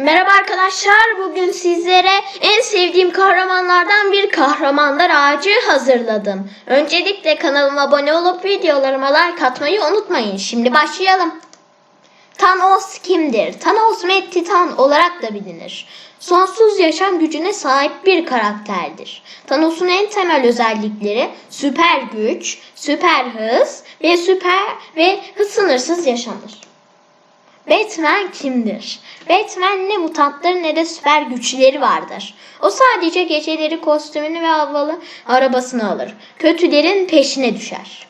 Merhaba arkadaşlar. Bugün sizlere en sevdiğim kahramanlardan bir kahramanlar ağacı hazırladım. Öncelikle kanalıma abone olup videolarıma like atmayı unutmayın. Şimdi başlayalım. Thanos kimdir? Thanos Mad Titan olarak da bilinir. Sonsuz yaşam gücüne sahip bir karakterdir. Thanos'un en temel özellikleri süper güç, süper hız ve süper ve hız sınırsız yaşanır. Batman kimdir? Batman ne mutantları ne de süper güçleri vardır. O sadece geceleri kostümünü ve havalı arabasını alır. Kötülerin peşine düşer.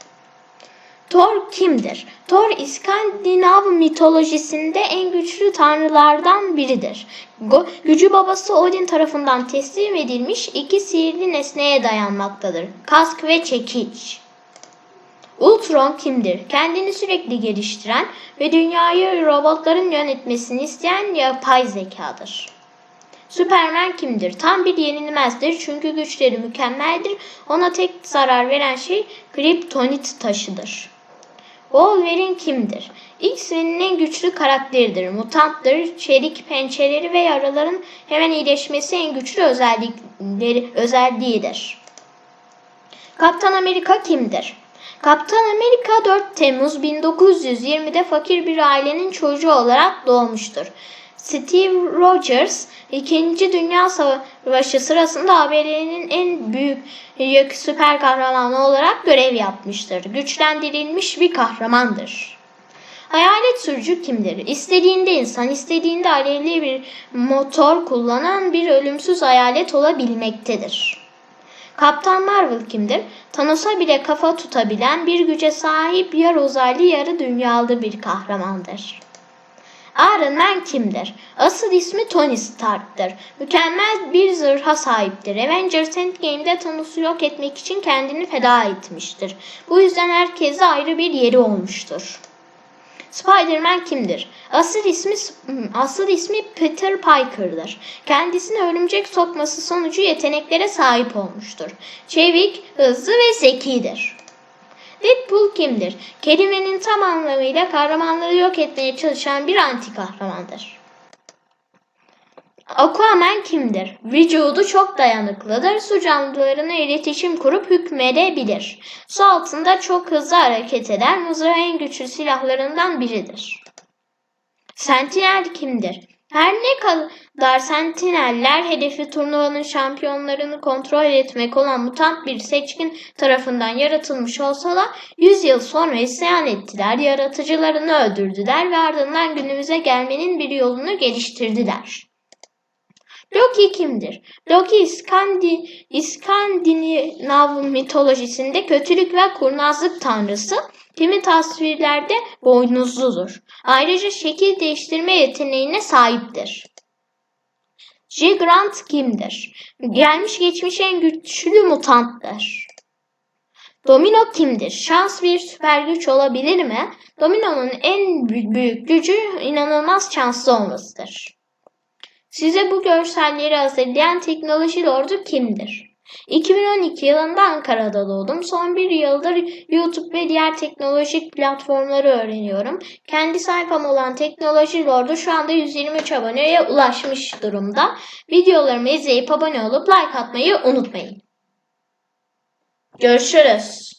Thor kimdir? Thor İskandinav mitolojisinde en güçlü tanrılardan biridir. Go- gücü babası Odin tarafından teslim edilmiş iki sihirli nesneye dayanmaktadır. Kask ve çekiç. Ultron kimdir? Kendini sürekli geliştiren ve dünyayı robotların yönetmesini isteyen yapay zekadır. Superman kimdir? Tam bir yenilmezdir çünkü güçleri mükemmeldir. Ona tek zarar veren şey kriptonit taşıdır. Wolverine kimdir? X-Men'in en güçlü karakteridir. Mutanttır, çelik pençeleri ve yaraların hemen iyileşmesi en güçlü özellikleri, özelliğidir. Kaptan Amerika kimdir? Kaptan Amerika 4 Temmuz 1920'de fakir bir ailenin çocuğu olarak doğmuştur. Steve Rogers, 2. Dünya Savaşı sırasında ABD'nin en büyük süper kahramanı olarak görev yapmıştır. Güçlendirilmiş bir kahramandır. Hayalet sürücü kimdir? İstediğinde insan, istediğinde alevli bir motor kullanan bir ölümsüz hayalet olabilmektedir. Kaptan Marvel kimdir? Thanos'a bile kafa tutabilen bir güce sahip yarı uzaylı yarı dünyalı bir kahramandır. Iron Man kimdir? Asıl ismi Tony Stark'tır. Mükemmel bir zırha sahiptir. Avengers Endgame'de Thanos'u yok etmek için kendini feda etmiştir. Bu yüzden herkese ayrı bir yeri olmuştur. Spider-Man kimdir? Asıl ismi asıl ismi Peter Parker'dır. Kendisine örümcek sokması sonucu yeteneklere sahip olmuştur. Çevik, hızlı ve zekidir. Deadpool kimdir? Kelimenin tam anlamıyla kahramanları yok etmeye çalışan bir anti kahramandır. Aquaman kimdir? Vücudu çok dayanıklıdır. Su canlılarına iletişim kurup hükmedebilir. Su altında çok hızlı hareket eder. Mızrağı en güçlü silahlarından biridir. Sentinel kimdir? Her ne kadar sentineller hedefi turnuvanın şampiyonlarını kontrol etmek olan mutant bir seçkin tarafından yaratılmış olsa da 100 yıl sonra isyan ettiler, yaratıcılarını öldürdüler ve ardından günümüze gelmenin bir yolunu geliştirdiler. Loki kimdir? Loki İskandi, İskandinav mitolojisinde kötülük ve kurnazlık tanrısı, kimi tasvirlerde boynuzludur. Ayrıca şekil değiştirme yeteneğine sahiptir. J. Grant kimdir? Gelmiş geçmiş en güçlü mutanttır. Domino kimdir? Şans bir süper güç olabilir mi? Domino'nun en büyük gücü inanılmaz şanslı olmasıdır. Size bu görselleri hazırlayan teknoloji lordu kimdir? 2012 yılında Ankara'da doğdum. Son bir yıldır YouTube ve diğer teknolojik platformları öğreniyorum. Kendi sayfam olan Teknoloji Lord'u şu anda 123 aboneye ulaşmış durumda. Videolarımı izleyip abone olup like atmayı unutmayın. Görüşürüz.